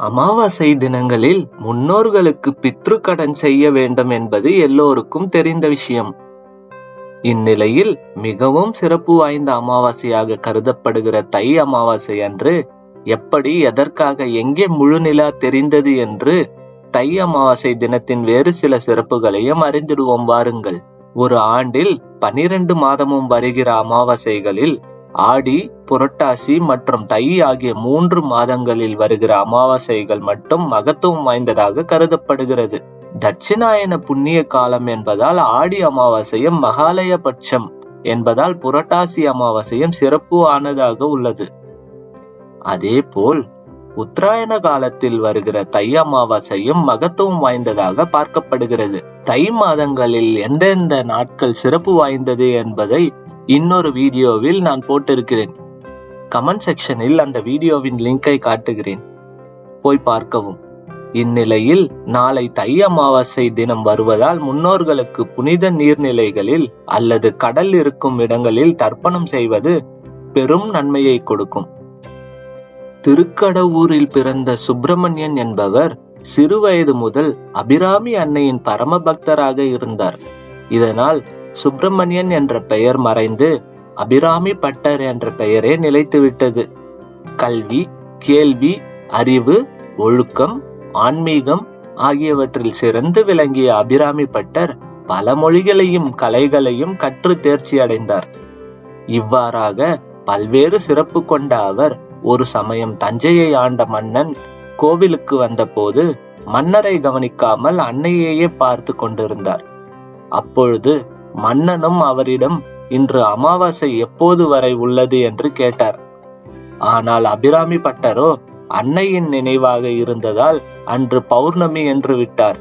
அமாவாசை தினங்களில் முன்னோர்களுக்கு பித்ரு கடன் செய்ய வேண்டும் என்பது எல்லோருக்கும் தெரிந்த விஷயம். இந்நிலையில் மிகவும் சிறப்பு வாய்ந்த அமாவாசையாக கருதப்படுகிற தை அமாவாசை அன்று எப்படி எதற்காக எங்கே முழு நிலா தெரிந்தது என்று தை அமாவாசை தினத்தின் வேறு சில சிறப்புகளையும் அறிந்திடுவோம் வாருங்கள். ஒரு ஆண்டில் பனிரெண்டு மாதமும் வருகிற அமாவாசைகளில் ஆடி புரட்டாசி மற்றும் தை ஆகிய மூன்று மாதங்களில் வருகிற அமாவாசைகள் மட்டும் மகத்துவம் வாய்ந்ததாக கருதப்படுகிறது. தட்சிணாயன புண்ணிய காலம் என்பதால் ஆடி அமாவாசையும் மகாலய பட்சம் என்பதால் புரட்டாசி அமாவாசையும் சிறப்பு ஆனதாக உள்ளது. அதேபோல் உத்தராயண காலத்தில் வருகிற தை அமாவாசையும் மகத்துவம் வாய்ந்ததாக பார்க்கப்படுகிறது. தை மாதங்களில் எந்தெந்த நாட்கள் சிறப்பு வாய்ந்தது என்பதை இன்னொரு வீடியோவில் நான் போட்டிருக்கிறேன். கமெண்ட் செக்ஷனில் அந்த வீடியோவின் லிங்கை காட்டுகிறேன். போய் பார்க்கவும். இந்நிலையில் நாளை தை அமாவாசை தினம் வருவதால் முன்னோர்களுக்கு புனித நீர்நிலைகளில் அல்லது கடல் இருக்கும் இடங்களில் தர்ப்பணம் செய்வது பெரும் நன்மையை கொடுக்கும். திருக்கடவூரில் பிறந்த சுப்பிரமணியன் என்பவர் சிறுவயது முதல் அபிராமி அன்னையின் பரம பக்தராக இருந்தார். இதனால் சுப்பிரமணியன் என்ற பெயர் மறைந்து அபிராமி பட்டர் என்ற பெயரே நிலைத்துவிட்டது. கல்வி கேள்வி அறிவு ஒழுக்கம் ஆன்மீகம் ஆகியவற்றில் சிறந்து விளங்கிய அபிராமி பட்டர் பல மொழிகளையும் கலைகளையும் கற்று தேர்ச்சி அடைந்தார். இவ்வாறாக பல்வேறு சிறப்பு கொண்ட அவர் ஒரு சமயம் தஞ்சையை ஆண்ட மன்னன் கோவிலுக்கு வந்தபோது மன்னரை கவனிக்காமல் அன்னையையே பார்த்து கொண்டிருந்தார். அப்பொழுது மன்னனும் அவரிடம் இன்று அமாவாசை எப்போது வரை உள்ளது? என்று கேட்டார். ஆனால் அபிராமி பட்டரோ அன்னையின் நினைவாக இருந்ததால் அன்று பௌர்ணமி என்று விட்டார்.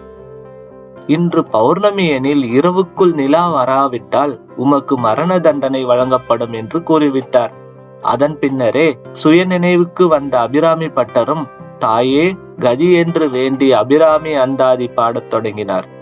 இன்று பௌர்ணமி எனில் இரவுக்குள் நிலா வராவிட்டால் உமக்கு மரண தண்டனை வழங்கப்படும் என்று கூறிவிட்டார். அதன் பின்னரே சுய நினைவுக்கு வந்த அபிராமி பட்டரும் தாயே கதி என்று வேண்டி அபிராமி அந்தாதி பாடத் தொடங்கினார்.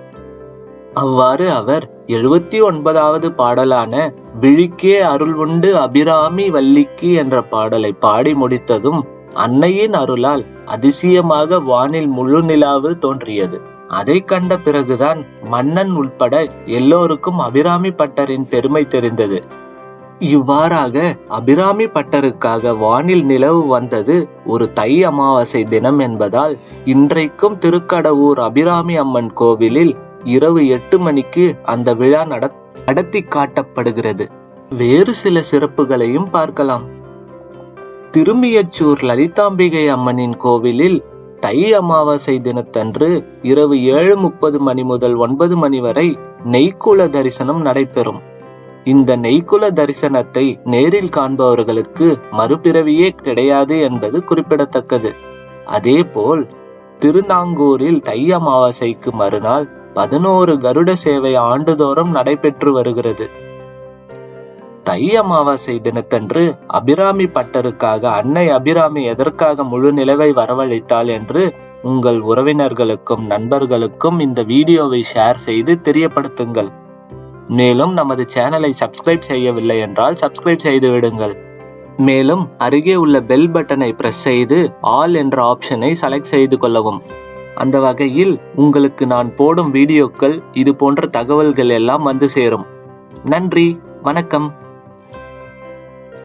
அவ்வாறு அவர் எழுபத்தி ஒன்பதாவது பாடலான விழிக்கே அருள் உண்டு அபிராமி வல்லிக்கு என்ற பாடலை பாடி முடித்ததும் அன்னையின் அருளால் அதிசயமாக வானில் முழு நிலாவு தோன்றியது. அதை கண்ட பிறகுதான் மன்னன் உள்பட எல்லோருக்கும் அபிராமி பட்டரின் பெருமை தெரிந்தது. இவ்வாறாக அபிராமி பட்டருக்காக வானில் நிலவு வந்தது ஒரு தை அமாவாசை தினம் என்பதால் இன்றைக்கும் திருக்கடவூர் அபிராமி அம்மன் கோவிலில் இரவு எட்டு மணிக்கு அந்த விழா நட நடத்தி காட்டப்படுகிறது. வேறு சில சிறப்புகளையும் பார்க்கலாம். திருமியச்சூர் லலிதாம்பிகை அம்மனின் கோவிலில் தை அமாவாசை தினத்தன்று இரவு ஏழு முப்பது மணி முதல் ஒன்பது மணி வரை நெய்க்குல தரிசனம் நடைபெறும். இந்த நெய்க்குல தரிசனத்தை நேரில் காண்பவர்களுக்கு மறுபிறவியே கிடையாது என்பது குறிப்பிடத்தக்கது. அதேபோல் திருநாங்கூரில் தை அமாவாசைக்கு மறுநாள் பதினோரு கருட சேவை ஆண்டுதோறும் நடைபெற்று வருகிறது. தை அமாவாசை தினத்தன்று அபிராமி பட்டருக்காக அன்னை அபிராமி எதற்காக முழு நிலவை வரவழைத்தாள் என்று உங்கள் உறவினர்களுக்கும் நண்பர்களுக்கும் இந்த வீடியோவை ஷேர் செய்து தெரியப்படுத்துங்கள். மேலும் நமது சேனலை சப்ஸ்கிரைப் செய்யவில்லை என்றால் சப்ஸ்கிரைப் செய்து விடுங்கள். மேலும் அருகே உள்ள பெல் பட்டனை பிரஸ் செய்து ஆல் என்ற ஆப்ஷனை செலக்ட் செய்து கொள்ளவும். அந்த வகையில் உங்களுக்கு நான் போடும் வீடியோக்கள் இது போன்ற தகவல்கள் எல்லாம் வந்து சேரும். நன்றி வணக்கம்.